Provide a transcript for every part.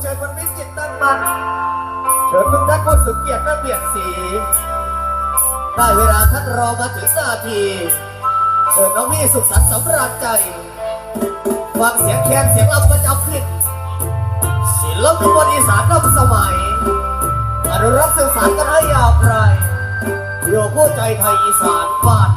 เชิญมันมิจิตตั้งมัน เชิญทุกท่านผู้สุเกียรติและเปลี่ยนสีได้เวลาท่านรอมาถึงนาที เชิญน้องมี่สุขสันต์สำราญใจฟังเสียงแคนเสียงลำประจำขึ้นศิลปินบนอีสานนำสมัย อนุรักษ์สื่อสารกันให้ยาวไกลอยู่คู่ใจไทยอีสานบ้าน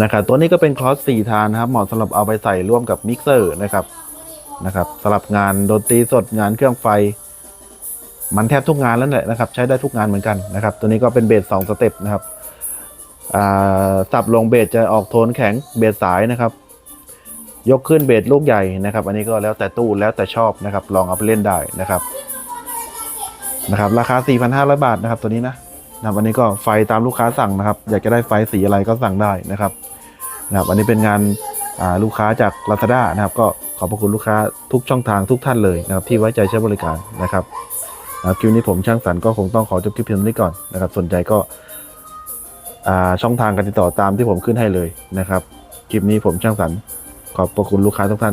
นะครับตัวนี้ก็เป็นคลอส4ทานนะครับเหมาะสำหรับเอาไปใส่ร่วมกับมิกเซอร์นะครับนะครับสำหรับงานดนตรีสดงานเครื่องไฟ มันแทบทุกงานแล้วแหละนะครับ ใช้ได้ทุกงานเหมือนกันนะครับ ตัวนี้ก็เป็นเบส2สเต็ปนะครับอ่าสับลงเบสจะออกโทนแข็งเบสสายนะครับ ยกขึ้นเบสลูกใหญ่นะครับ อันนี้ก็แล้วแต่ตู้แล้วแต่ชอบนะครับ ลองเอาไปเล่นได้นะครับนะครับ ราคา 4,500 บาทนะครับตัวนี้นะ นะครับอันนี้ก็ไฟตามลูกค้าสั่งนะครับ อยากจะได้ไฟสีอะไรก็สั่งได้นะครับนะครับ อันนี้เป็นงานาลูกค้าจาก Lazada นะครับ ก็ขอบพระคุณลูกค้าทุกช่องทางทุกท่านเลยนะครับ ที่ไว้ใจใช้บริการนะครับนะครับคลิปนี้ผมช่างสรรก็คงต้องขอจบคลิปเพียงนี้ก่อนนะครับ สนใจก็ช่องทางการติดต่อตามที่ผมขึ้นให้เลยนะครับ คลิปนี้ผมช่างสรรขอบพระคุณลูกค้าทุกท่าน